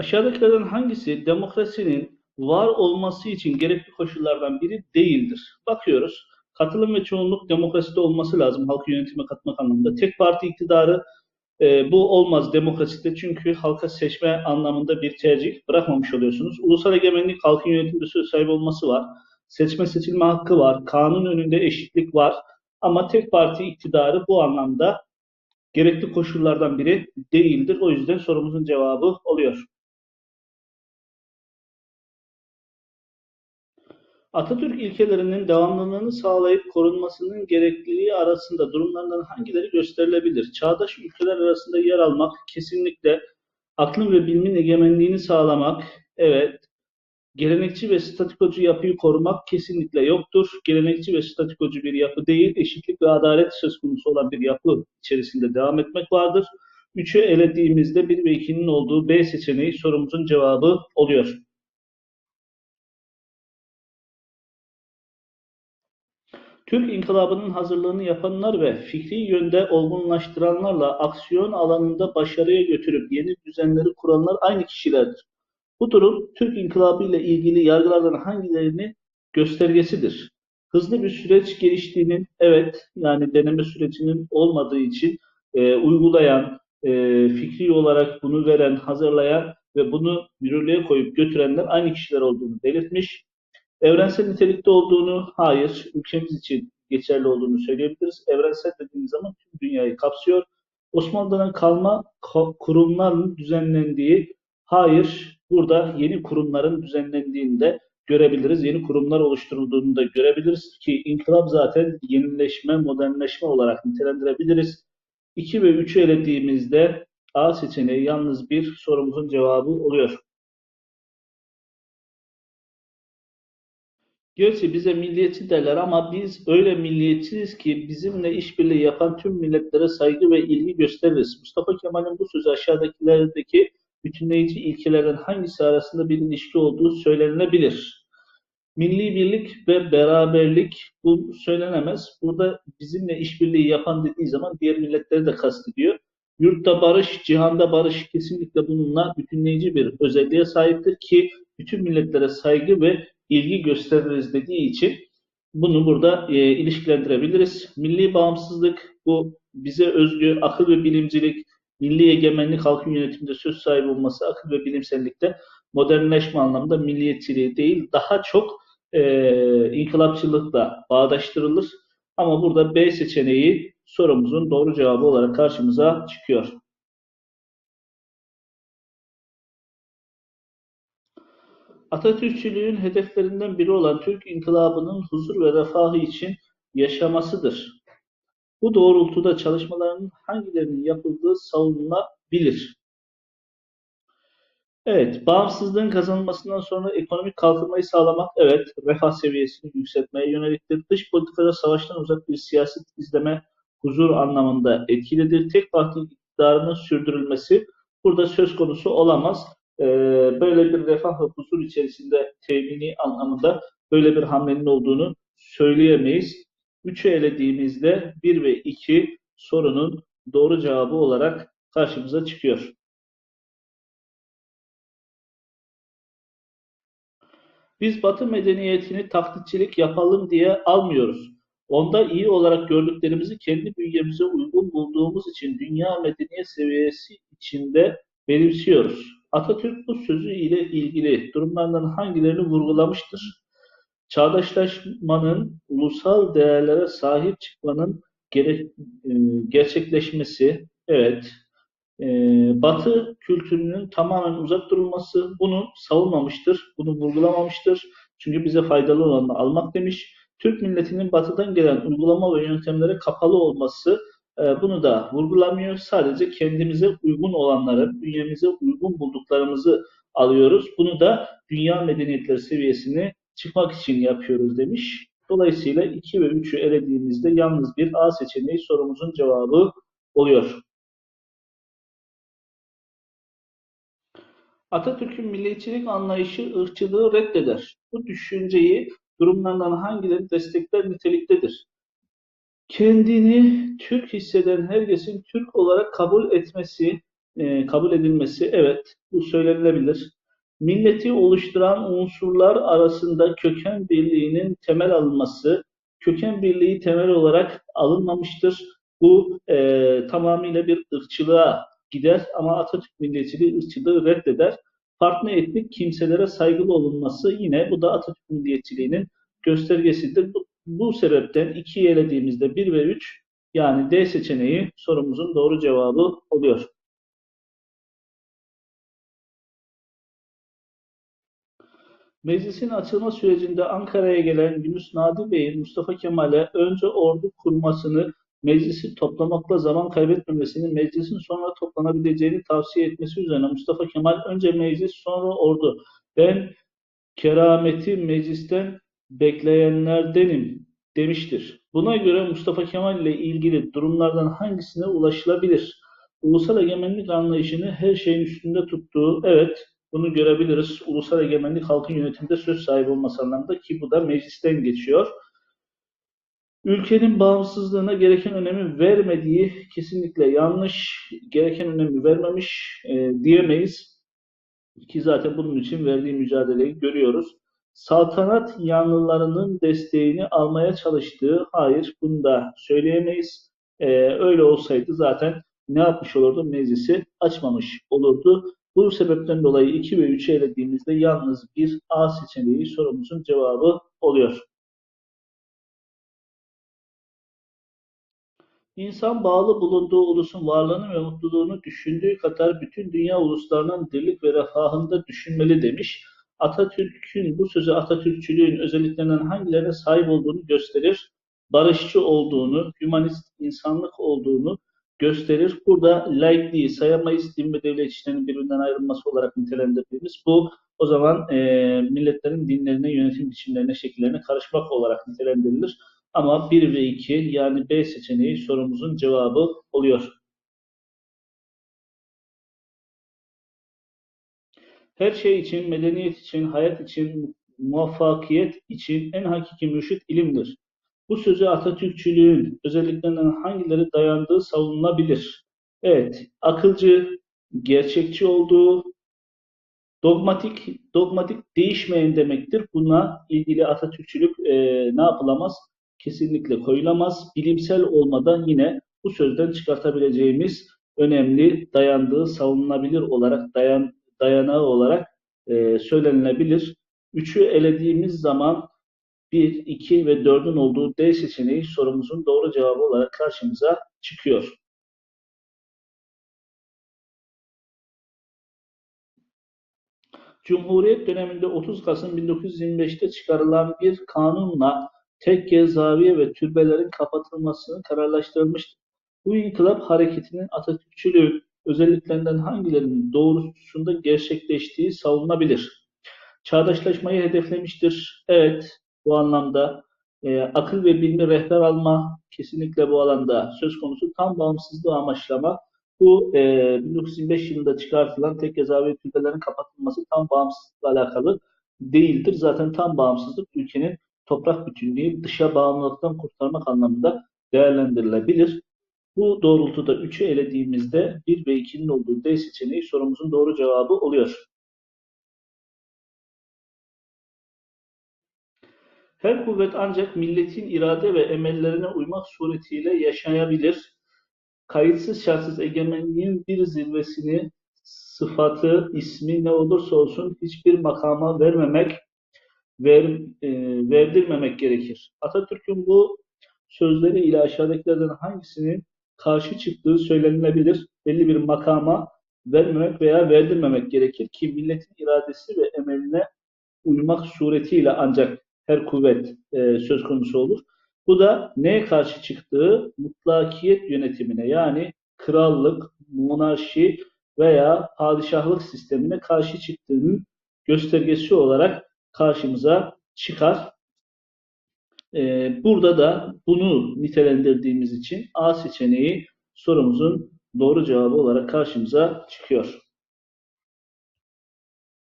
Aşağıdakilerden hangisi demokrasinin var olması için gerekli koşullardan biri değildir? Bakıyoruz. Katılım ve çoğunluk demokraside olması lazım halkı yönetime katmak anlamında. Tek parti iktidarı e, bu olmaz demokraside çünkü halka seçme anlamında bir tercih bırakmamış oluyorsunuz. Ulusal egemenlik halkın yönetimde söz sahibi olması var. Seçme seçilme hakkı var. Kanun önünde eşitlik var. Ama tek parti iktidarı bu anlamda gerekli koşullardan biri değildir. O yüzden sorumuzun cevabı oluyor. Atatürk ilkelerinin devamlılığını sağlayıp korunmasının gerekliliği arasında durumlardan hangileri gösterilebilir? Çağdaş ülkeler arasında yer almak kesinlikle aklın ve bilimin egemenliğini sağlamak, evet. Gelenekçi ve statikocu yapıyı korumak kesinlikle yoktur. Gelenekçi ve statikocu bir yapı değil, eşitlik ve adalet söz konusu olan bir yapı içerisinde devam etmek vardır. Üçü elediğimizde 1 ve 2'nin olduğu B seçeneği sorumuzun cevabı oluyor. Türk İnkılabı'nın hazırlığını yapanlar ve fikri yönde olgunlaştıranlarla aksiyon alanında başarıya götürüp yeni düzenleri kuranlar aynı kişilerdir. Bu durum Türk İnkılabı ile ilgili yargılardan hangilerini göstergesidir. Hızlı bir süreç geliştiğinin, evet yani deneme sürecinin olmadığı için e, uygulayan, e, fikri olarak bunu veren, hazırlayan ve bunu yürürlüğe koyup götürenler aynı kişiler olduğunu belirtmiş. Evrensel nitelikte olduğunu, hayır, ülkemiz için geçerli olduğunu söyleyebiliriz. Evrensel dediğimiz zaman tüm dünyayı kapsıyor. Osmanlı'dan kalma kurumların düzenlendiği, hayır, burada yeni kurumların düzenlendiğini de görebiliriz. Yeni kurumlar oluşturulduğunu da görebiliriz ki inkılap zaten yenileşme, modernleşme olarak nitelendirebiliriz. 2 ve 3'ü elediğimizde A seçeneği yalnız bir sorumuzun cevabı oluyor. Gerçi bize milliyetçi derler ama biz öyle milliyetçiyiz ki bizimle işbirliği yapan tüm milletlere saygı ve ilgi gösteririz. Mustafa Kemal'in bu sözü aşağıdakilerdeki bütünleyici ilkelerden hangisi arasında bir ilişki olduğu söylenilebilir. Milli birlik ve beraberlik bu söylenemez. Burada bizimle işbirliği yapan dediği zaman diğer milletleri de kastediyor. Yurtta barış, cihanda barış kesinlikle bununla bütünleyici bir özelliğe sahiptir ki bütün milletlere saygı ve ilgi gösteririz dediği için bunu burada e, ilişkilendirebiliriz. Milli bağımsızlık bu bize özgü akıl ve bilimcilik, milli egemenlik halkın yönetiminde söz sahibi olması akıl ve bilimsellikte modernleşme anlamında milliyetçiliği değil daha çok e, inkılapçılıkla bağdaştırılır. Ama burada B seçeneği sorumuzun doğru cevabı olarak karşımıza çıkıyor. Atatürkçülüğün hedeflerinden biri olan Türk inkılabının huzur ve refahı için yaşamasıdır. Bu doğrultuda çalışmaların hangilerinin yapıldığı savunulabilir. Evet, bağımsızlığın kazanılmasından sonra ekonomik kalkınmayı sağlamak, evet, refah seviyesini yükseltmeye yöneliktir. Dış politikada savaştan uzak bir siyaset izleme huzur anlamında etkilidir. Tek parti iktidarının sürdürülmesi burada söz konusu olamaz. Ee, böyle bir refah ve huzur içerisinde temini anlamında böyle bir hamlenin olduğunu söyleyemeyiz. 3'ü elediğimizde 1 ve 2 sorunun doğru cevabı olarak karşımıza çıkıyor. Biz Batı medeniyetini taklitçilik yapalım diye almıyoruz. Onda iyi olarak gördüklerimizi kendi bünyemize uygun bulduğumuz için dünya medeniyet seviyesi içinde benimsiyoruz. Atatürk bu sözü ile ilgili durumlardan hangilerini vurgulamıştır? Çağdaşlaşmanın, ulusal değerlere sahip çıkmanın gerek, e, gerçekleşmesi, evet, e, Batı kültürünün tamamen uzak durulması bunu savunmamıştır, bunu vurgulamamıştır. Çünkü bize faydalı olanı almak demiş. Türk milletinin batıdan gelen uygulama ve yöntemlere kapalı olması bunu da vurgulamıyor. Sadece kendimize uygun olanları, bünyemize uygun bulduklarımızı alıyoruz. Bunu da dünya medeniyetleri seviyesini çıkmak için yapıyoruz demiş. Dolayısıyla 2 ve 3'ü elediğimizde yalnız bir A seçeneği sorumuzun cevabı oluyor. Atatürk'ün milliyetçilik anlayışı ırkçılığı reddeder. Bu düşünceyi durumlardan hangileri destekler niteliktedir? Kendini Türk hisseden herkesin Türk olarak kabul etmesi, e, kabul edilmesi evet bu söylenebilir. Milleti oluşturan unsurlar arasında köken birliğinin temel alınması, köken birliği temel olarak alınmamıştır. Bu e, tamamıyla bir ırkçılığa gider ama Atatürk milliyetçiliği ırkçılığı reddeder. Farklı etnik kimselere saygılı olunması yine bu da Atatürk milliyetçiliğinin göstergesidir. Bu, bu sebepten 2'yi elediğimizde 1 ve 3 yani D seçeneği sorumuzun doğru cevabı oluyor. Meclisin açılma sürecinde Ankara'ya gelen Yunus Nadi Bey'in Mustafa Kemal'e önce ordu kurmasını, meclisi toplamakla zaman kaybetmemesini, meclisin sonra toplanabileceğini tavsiye etmesi üzerine Mustafa Kemal önce meclis sonra ordu. Ben kerameti meclisten bekleyenlerdenim demiştir. Buna göre Mustafa Kemal ile ilgili durumlardan hangisine ulaşılabilir? Ulusal egemenlik anlayışını her şeyin üstünde tuttuğu, evet bunu görebiliriz. Ulusal egemenlik halkın yönetimde söz sahibi olması anlamında ki bu da meclisten geçiyor. Ülkenin bağımsızlığına gereken önemi vermediği kesinlikle yanlış. Gereken önemi vermemiş e, diyemeyiz. Ki zaten bunun için verdiği mücadeleyi görüyoruz. Saltanat yanlılarının desteğini almaya çalıştığı, hayır bunu da söyleyemeyiz. E, öyle olsaydı zaten ne yapmış olurdu? Meclisi açmamış olurdu. Bu sebepten dolayı 2 ve 3'ü elediğimizde yalnız bir A seçeneği sorumuzun cevabı oluyor. İnsan bağlı bulunduğu ulusun varlığını ve mutluluğunu düşündüğü kadar bütün dünya uluslarının dirlik ve refahında düşünmeli demiş. Atatürk'ün bu sözü Atatürkçülüğün özelliklerinden hangilerine sahip olduğunu gösterir. Barışçı olduğunu, hümanist insanlık olduğunu gösterir. Burada laikliği sayamayız. Din ve devlet işlerinin birbirinden ayrılması olarak nitelendirdiğimiz bu o zaman e, milletlerin dinlerine, yönetim biçimlerine, şekillerine karışmak olarak nitelendirilir. Ama 1 ve 2 yani B seçeneği sorumuzun cevabı oluyor. Her şey için, medeniyet için, hayat için, muvaffakiyet için en hakiki mürşit ilimdir. Bu sözü Atatürkçülüğün özelliklerinden hangileri dayandığı savunulabilir. Evet, akılcı, gerçekçi olduğu, dogmatik, dogmatik değişmeyen demektir. Buna ilgili Atatürkçülük e, ne yapılamaz? Kesinlikle koyulamaz. Bilimsel olmadan yine bu sözden çıkartabileceğimiz önemli, dayandığı, savunulabilir olarak, dayan, dayanağı olarak e, söylenilebilir. Üçü elediğimiz zaman 1, 2 ve 4'ün olduğu D seçeneği sorumuzun doğru cevabı olarak karşımıza çıkıyor. Cumhuriyet döneminde 30 Kasım 1925'te çıkarılan bir kanunla tekke, zaviye ve türbelerin kapatılmasını kararlaştırılmıştır. Bu inkılap hareketinin Atatürkçülüğün özelliklerinden hangilerinin doğrusunda gerçekleştiği savunulabilir. Çağdaşlaşmayı hedeflemiştir. Evet, bu anlamda e, akıl ve bilmi rehber alma kesinlikle bu alanda söz konusu. Tam bağımsızlığı amaçlama. Bu e, 1925 yılında çıkartılan tek cezaevi türbelerin kapatılması tam bağımsızlıkla alakalı değildir. Zaten tam bağımsızlık ülkenin toprak bütünlüğü dışa bağımlılıktan kurtarmak anlamında değerlendirilebilir. Bu doğrultuda 3'ü elediğimizde 1 ve 2'nin olduğu D seçeneği sorumuzun doğru cevabı oluyor. Her kuvvet ancak milletin irade ve emellerine uymak suretiyle yaşayabilir. Kayıtsız şartsız egemenliğin bir zirvesini, sıfatı, ismi ne olursa olsun hiçbir makama vermemek, ver, e, verdirmemek gerekir. Atatürk'ün bu sözleri ile aşağıdakilerden hangisinin karşı çıktığı söylenilebilir. Belli bir makama vermemek veya verdirmemek gerekir ki milletin iradesi ve emeline uymak suretiyle ancak her kuvvet e, söz konusu olur. Bu da neye karşı çıktığı mutlakiyet yönetimine yani krallık, monarşi veya padişahlık sistemine karşı çıktığının göstergesi olarak karşımıza çıkar. Ee, burada da bunu nitelendirdiğimiz için A seçeneği sorumuzun doğru cevabı olarak karşımıza çıkıyor.